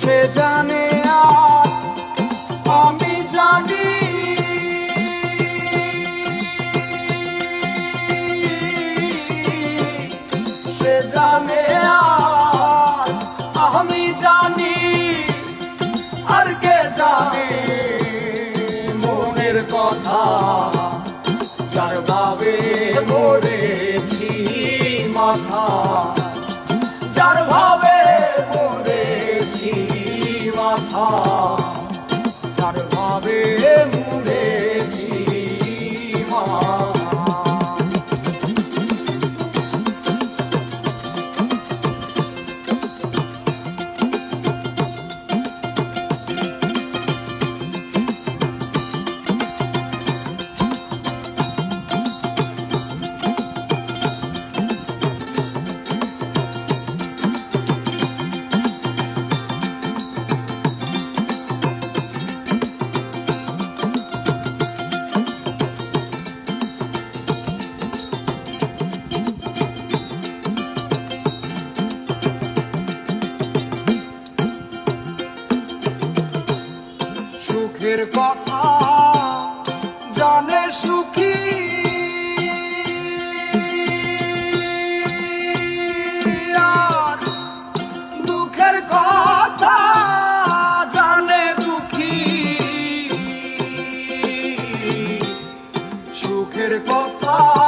সে জানে আর আমি জানি। সে জানে আর আমি জানি, আর কে জানে মনের কথা যার ভাবে মরেছি মাথা। মাথা সুখের কথা জানে সুখী। দুঃখের কথা জানে দুঃখী। সুখের কথা